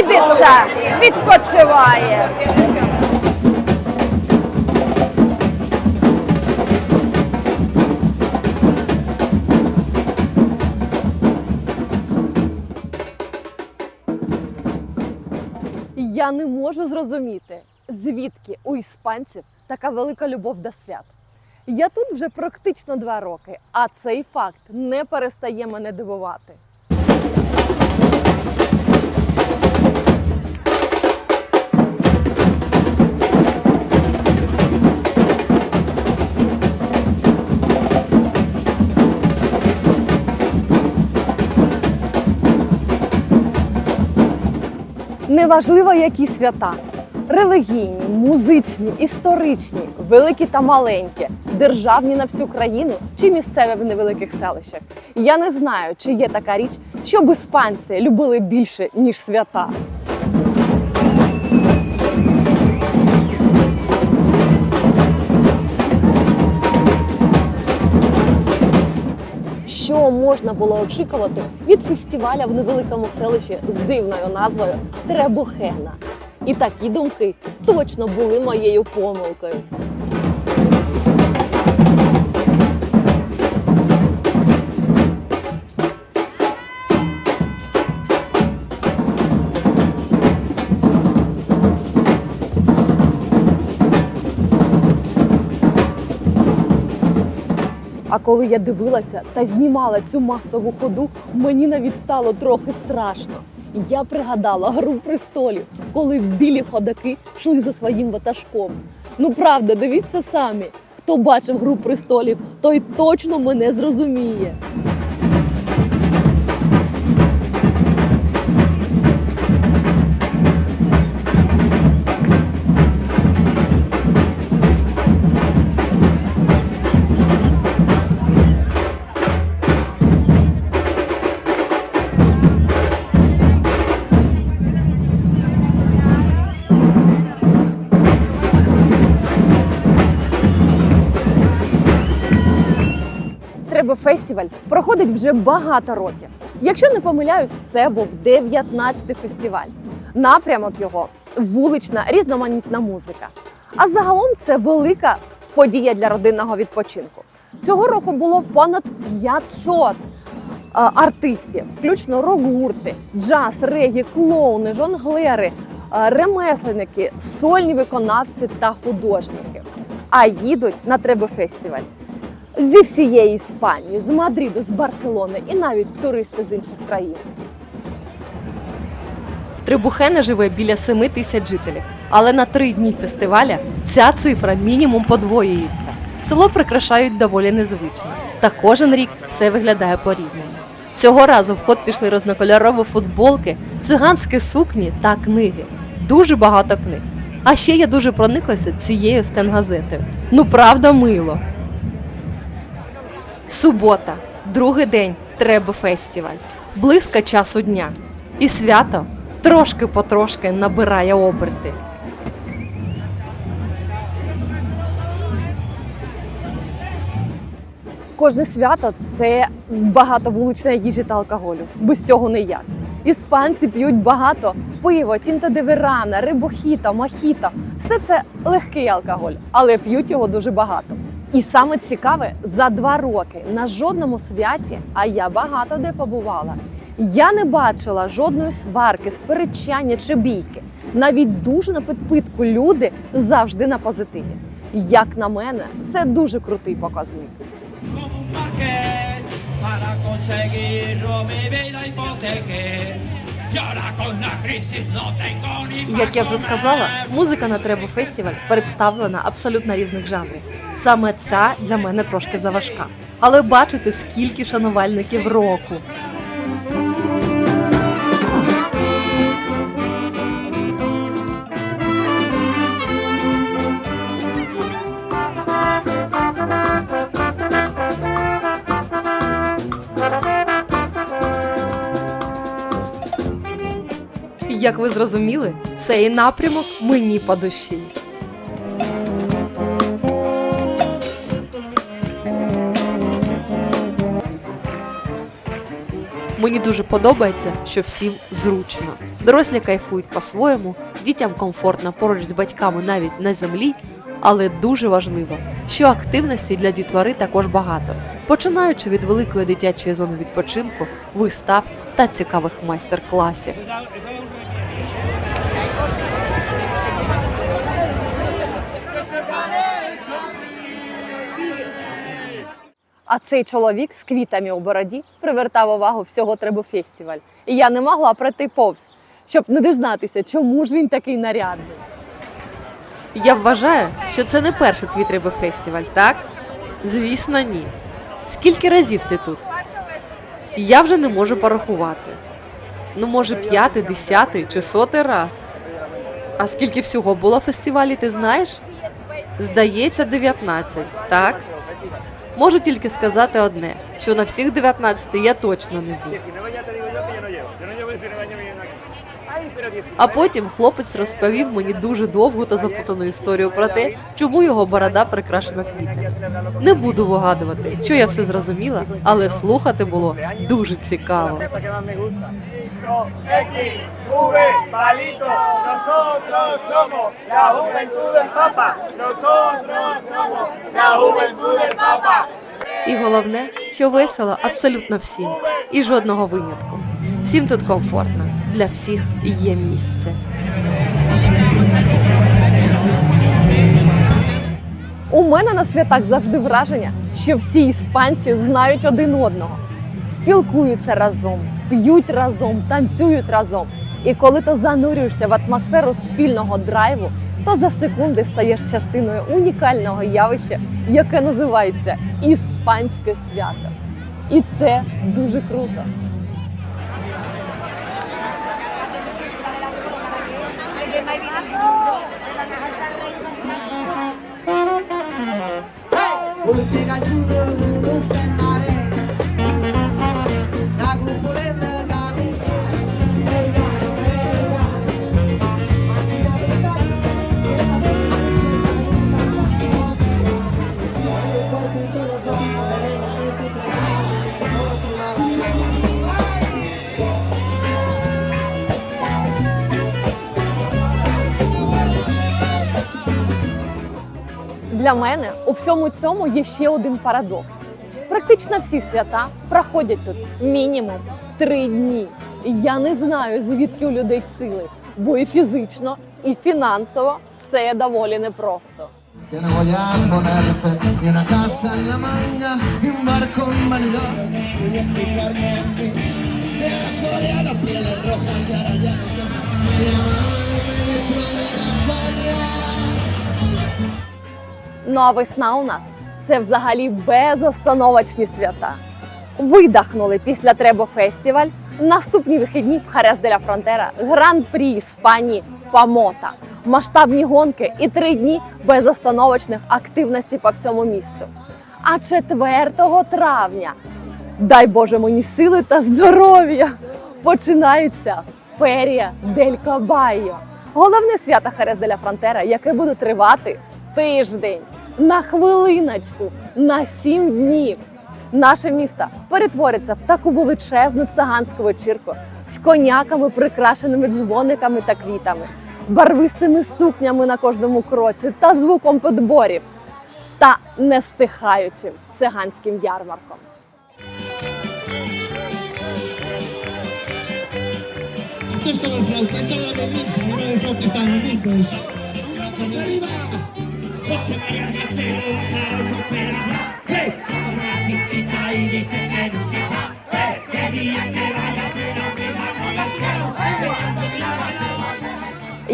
Ібіца відпочиває. Я не можу зрозуміти, звідки у іспанців така велика любов до свят. Я тут вже практично два роки, а цей факт не перестає мене дивувати. Неважливо, які свята релігійні, музичні, історичні, великі та маленькі, державні на всю країну чи місцеві в невеликих селищах. Я не знаю, чи є така річ, щоб іспанці любили більше ніж свята. Можна було очікувати від фестиваля в невеликому селищі з дивною назвою Требухена? І такі думки точно були моєю помилкою. А коли я дивилася та знімала цю масову ходу, мені навіть стало трохи страшно. Я пригадала гру престолів, коли білі ходаки йшли за своїм ватажком. Ну правда, дивіться самі. Хто бачив гру престолів, той точно мене зрозуміє. Треба фестиваль проходить вже багато років. Якщо не помиляюсь, це був 19-й фестиваль. Напрямок його вулична різноманітна музика. А загалом це велика подія для родинного відпочинку. Цього року було понад 500 е, артистів, включно рок-гурти, джаз, регі, клоуни, жонглери, ремесленники, сольні виконавці та художники. А їдуть на Требе фестиваль зі всієї Іспанії, з Мадриду, з Барселони і навіть туристи з інших країн. В Трибухене живе біля 7 тисяч жителів, але на три дні фестиваля ця цифра мінімум подвоюється. Село прикрашають доволі незвично, та кожен рік все виглядає по-різному. Цього разу в ход пішли різнокольорові футболки, циганські сукні та книги. Дуже багато книг. А ще я дуже прониклася цією стенгазетою. Ну правда, мило. Субота, другий день треба фестиваль, близько часу дня. І свято трошки потрошки набирає оберти. Кожне свято це багато вуличної їжі та алкоголю. Без цього ніяк. Іспанці п'ють багато пиво, тінтадеверана, рибохіта, мохіто. Все це легкий алкоголь, але п'ють його дуже багато. І саме цікаве, за два роки на жодному святі, а я багато де побувала. Я не бачила жодної сварки, сперечання чи бійки. Навіть дуже на підпитку люди завжди на позитиві. Як на мене, це дуже крутий показник. para conseguirlo mi vida hipotequé. Як я вже сказала, музика на Требу фестиваль представлена абсолютно різних жанрів. Саме ця для мене трошки заважка. Але бачите, скільки шанувальників року. Як ви зрозуміли, цей напрямок мені по душі. Мені дуже подобається, що всім зручно. Дорослі кайфують по-своєму, дітям комфортно поруч з батьками навіть на землі. Але дуже важливо, що активностей для дітвори також багато, починаючи від великої дитячої зони відпочинку, вистав та цікавих майстер-класів. А цей чоловік з квітами у бороді привертав увагу всього Требофестіваль. І я не могла пройти повз, щоб не дізнатися, чому ж він такий нарядний. Я вважаю, що це не перший твій трибофестіваль, так? Звісно, ні. Скільки разів ти тут? Я вже не можу порахувати. Ну, може, п'ятий, десятий чи сотий раз. А скільки всього було фестивалі, ти знаєш? Здається, 19, так? Можу тільки сказати одне, що на всіх 19 я точно не був. 19 ya te digo yo que yo no llevo. Yo no llevo 19 años viviendo aquí. Ay, pero 19. А потім хлопець розповів мені дуже довгу та запутану історію про те, чому його борода прикрашена квітами. Не буду вигадувати, що я все зрозуміла, але слухати було дуже цікаво. La que más me gusta. X, V, palito. Nosotros somos la juventud del Papa. Nosotros somos la juventud del Papa. І головне, що весело абсолютно всім, і жодного винятку. Всім тут комфортно, для всіх є місце. У мене на святах завжди враження, що всі іспанці знають один одного, спілкуються разом, п'ють разом, танцюють разом. І коли ти занурюєшся в атмосферу спільного драйву, то за секунди стаєш частиною унікального явища, яке називається іспанське свято. І це дуже круто. Для мене у всьому цьому є ще один парадокс. Практично всі свята проходять тут мінімум три дні. Я не знаю, звідки у людей сили, бо і фізично, і фінансово це доволі непросто. Yo no voy a ponerte ni una casa en la mañana, ni un barco en vanidad. Voy explicarme así. De la gloria a las pieles rojas y ahora ya. Ну а весна у нас це взагалі безостановочні свята. Видахнули після Требо Фестіваль. Наступні вихідні в Харес де ла Фронтера гран-прі Іспанії Памота. Масштабні гонки і три дні безостановочних активностей по всьому місту. А 4 травня, дай Боже мені сили та здоров'я, починається ферія Дель Кабайо. Головне свято Харес де ла Фронтера, яке буде тривати тиждень на хвилиночку, на сім днів. Наше місто перетвориться в таку величезну цыганську вечірку з коняками, прикрашеними дзвониками та квітами, барвистими сукнями на кожному кроці та звуком подборів та нестихаючим циганським ярмарком.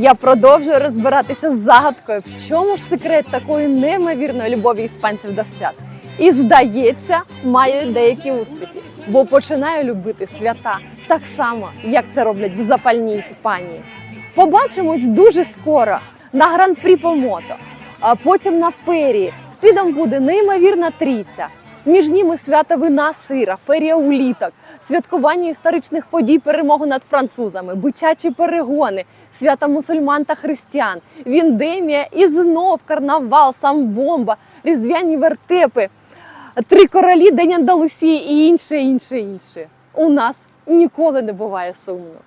Я продовжую розбиратися з загадкою, в чому ж секрет такої неймовірної любові іспанців до свят. І здається, маю деякі успіхи, бо починаю любити свята так само, як це роблять в запальній Іспанії. Побачимось дуже скоро на гран-прі по мото, а потім на ферії. Слідом буде неймовірна трійця. Між ними свята вина сира, ферія уліток, святкування історичних подій перемоги над французами, бичачі перегони, свята мусульман та християн, віндемія і знов карнавал, самбомба, різдвяні вертепи, три королі, День Андалусії і інше, інше, інше. У нас ніколи не буває сумно.